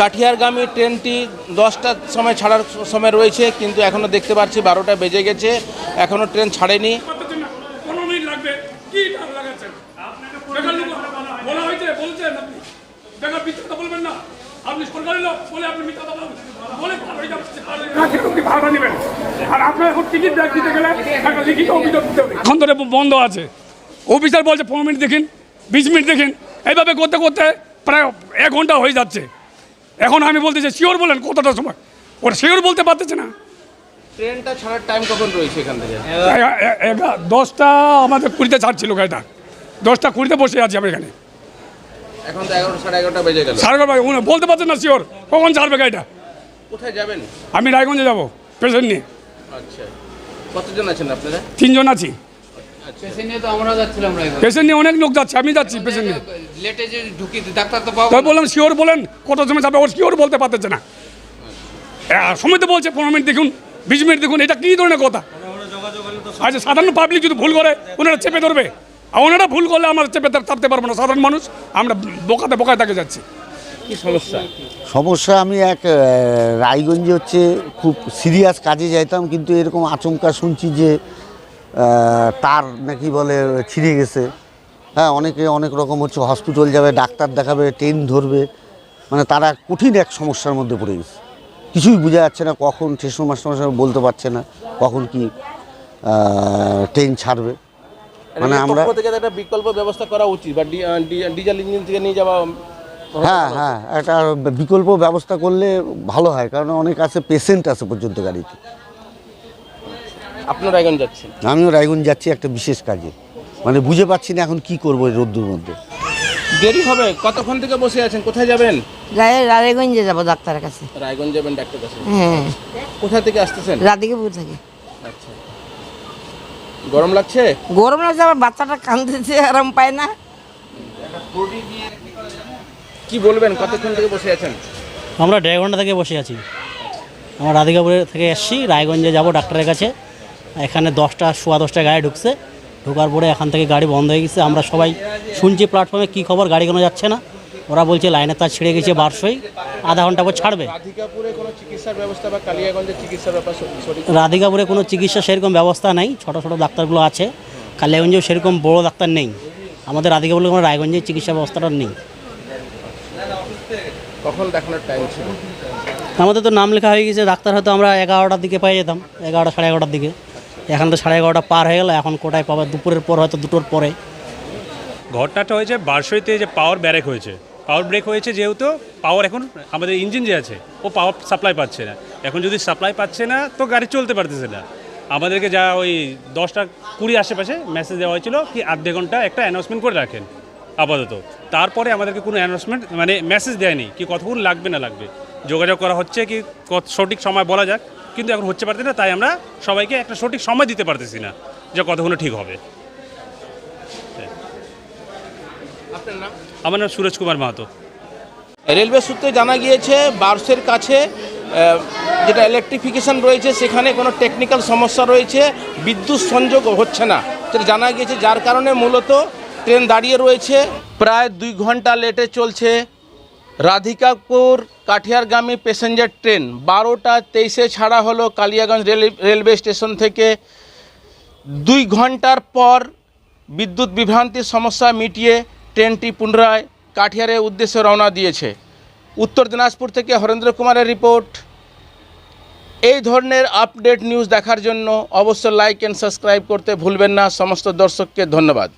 কাঠিয়ারগামী ট্রেনটি দশটার সময় ছাড়ার সময় রয়েছে কিন্তু এখনও দেখতে পাচ্ছি বারোটা বেজে গেছে এখনও ট্রেন ছাড়েনি। আপনি। সরকারি লোক বলে আপনি মিথ্যা কথা বলে ভাড়া নেবেন। আর আপনার এখন টিকিট ব্যাগ দিতে গেলে একটা লিখিত অভিযোগ দিতে হবে। এখন ধরে বন্ধ আছে। অফিসার বলছে পনেরো মিনিট দেখেন বিশ মিনিট দেখেন। এইভাবে করতে করতে প্রায় এক ঘণ্টা হয়ে যাচ্ছে। এখন আমি বলতেছি শিওর বলেন কতটা সময়? ওরা শিওর বলতে পারতেছে না। ট্রেনটা ছাড়ার টাইম কখন রয়েছে এখান থেকে? দশটা আমাদের কুড়িতে ছাড়ছিল গাড়িটা। দশটা কুড়িতে বসে আছি আমি এখানে। এখন তো এগারোটা সাড়ে এগারোটা বেজে গেল। সাড়ে এগারোটা উনি বলতে পারছেন না শিওর কখন ছাড়বে গাড়িটা? কোথায় যাবেন? আমি রায়গঞ্জে যাব পেশেন্ট নিয়ে। আচ্ছা। কতজন আছেন আপনারা? তিনজন আছি। পেশেন্ট নিয়ে অনেক লোক যাচ্ছে আমি যাচ্ছি পেশেন্ট নিয়ে। বললাম শিওর বলেন কত সময় যাবে ওর শিওর বলতে পারতেছে না। সময় তো বলছে পনেরো মিনিট দেখুন বিশ মিনিট দেখুন এটা কী ধরনের কথা? আচ্ছা সাধারণ পাবলিক যদি ভুল করে ওনারা চেপে ধরবে। আর ওনারা ভুল করলে আমরা চেপে ধর- থাকতে পারব না সাধারণ মানুষ আমরা বোকাতে বোকায় তাকে যাচ্ছি। কি সমস্যা? সমস্যা আমি এক রায়গঞ্জে হচ্ছে খুব সিরিয়াস কাজে যাইতাম কিন্তু এরকম আচমকা শুনছি যে তার নাকি বলে ছিঁড়ে গেছে। হ্যাঁ অনেকে অনেক রকম হচ্ছে হসপিটাল যাবে ডাক্তার দেখাবে ট্রেন ধরবে। মানে তারা কঠিন এক সমস্যার মধ্যে পড়ে গেছে। কিছুই বোঝা যাচ্ছে না কখন স্টেশন মাস্টার বলতে পারছে না কখন কি ট্রেন ছাড়বে। মানে আমরা একটা বিকল্প ব্যবস্থা করা উচিত বা ডিজেল ইঞ্জিন থেকে নিয়ে যাওয়া হ্যাঁ হ্যাঁ একটা বিকল্প ব্যবস্থা করলে ভালো হয় কারণ অনেক আছে পেশেন্ট আছে পর্যন্ত গাড়িতে। আপনারা এখন যাচ্ছেন? আমিও রায়গঞ্জ যাচ্ছি একটা বিশেষ কাজে। মানে বুঝে পাচ্ছি না এখন কি করব এই রোদ্দুর মধ্যে। দেরি হবে? কতক্ষণ থেকে বসে আছেন? কোথায় যাবেন? যাই রায়গঞ্জে যাব ডাক্তারের কাছে। রায়গঞ্জ যাবেন ডাক্তার কাছে? হ্যাঁ। কোথা থেকে আসতেছেন? রাধিকাপুর থেকে। আচ্ছা। গরম লাগছে? গরম লাগছে আমার বাচ্চাটা কাঁদতেছে আরাম পায় না। কি বলবেন? কতক্ষণ থেকে বসে আছেন? আমরা ড্রাইগন্ডা থেকে বসে আছি। আমরা রাধিকাপুরে থেকে এসেছি রায়গঞ্জে যাব ডাক্তারের কাছে। এখানে দশটা সোয়া দশটা গাড়ি ঢুকছে। ঢোকার পরে এখান থেকে গাড়ি বন্ধ হয়ে গেছে। আমরা সবাই শুনছি প্ল্যাটফর্মে কী খবর গাড়ি কোনো যাচ্ছে না। ওরা বলছে লাইনের তার ছিঁড়ে গেছে বারশোই। আধা ঘণ্টা পর ছাড়বে। রাধিকাপুরে কোনো চিকিৎসা সেরকম ব্যবস্থা নেই। ছোটো ছোটো ডাক্তারগুলো আছে। কালিয়াগঞ্জেও সেরকম বড় ডাক্তার নেই। আমাদের রাধিকাপুরে কোনো রায়গঞ্জে চিকিৎসা ব্যবস্থাটা নেই। কখন দেখানোর টাইম ছিল? আমাদের তো নাম লেখা হয়ে গেছে। ডাক্তার হয়তো আমরা এগারোটার দিকে পেয়ে যেতাম। এগারোটা সাড়ে এগারোটার দিকে। এখন তো সাড়ে এগারোটা পার হয়ে গেল, এখন কোটায় পাবে? দুপুরের পর হয়তো দুটোর পরে। ঘটনাটা হয়েছে বারসইতে যে পাওয়ার ব্যারেক হয়েছে। পাওয়ার ব্রেক হয়েছে যেহেতু পাওয়ার এখন আমাদের ইঞ্জিন যে আছে, ও পাওয়ার সাপ্লাই পাচ্ছে না। এখন যদি সাপ্লাই পাচ্ছে না, তো গাড়ি চলতে পারতেছে না। আমাদেরকে যা ওই দশটা কুড়ি আশেপাশে মেসেজ দেওয়া হয়েছিল কি আধ ঘণ্টা একটা অ্যানাউন্সমেন্ট করে রাখেন, আপাতত। তারপরে আমাদেরকে কোনো অ্যানাউন্সমেন্ট মানে মেসেজ দেয়নি, কি কতক্ষণ লাগবে না লাগবে। যোগাযোগ করা হচ্ছে কি কত সঠিক সময় বলা যাক কিন্তু এখন হচ্ছে পারছে না তাই আমরা সবাইকে একটা সঠিক সময় দিতে পারতেছি না যে কতক্ষণ ঠিক হবে। আমার নাম সুরজ কুমার মাহাতো। রেলওয়ে সূত্রে জানা গিয়েছে বার্সের কাছে যেটা ইলেকট্রিফিকেশন রয়েছে সেখানে কোনো টেকনিক্যাল সমস্যা রয়েছে বিদ্যুৎ সংযোগ হচ্ছে না। সেটা জানা গিয়েছে যার কারণে মূলত ট্রেন দাঁড়িয়ে রয়েছে। প্রায় দুই ঘণ্টা লেটে চলছে। রাধিকাপুর কাঠিয়ারগামী প্যাসেঞ্জার ট্রেন বারোটা তেইশে ছাড়া হলো কালিয়াগঞ্জ রেল, রেলওয়ে স্টেশন থেকে। দুই ঘণ্টার পর বিদ্যুৎ বিভ্রান্তির সমস্যা মিটিয়ে ট্রেনটি পুনরায় কাঠিয়ারের উদ্দেশ্যে রওনা দিয়েছে। উত্তর দিনাজপুর থেকে হরেন্দ্র কুমারের রিপোর্ট। এই ধরনের আপডেট নিউজ দেখার জন্য অবশ্যই লাইক অ্যান্ড সাবস্ক্রাইব করতে ভুলবেন না। সমস্ত দর্শককে ধন্যবাদ।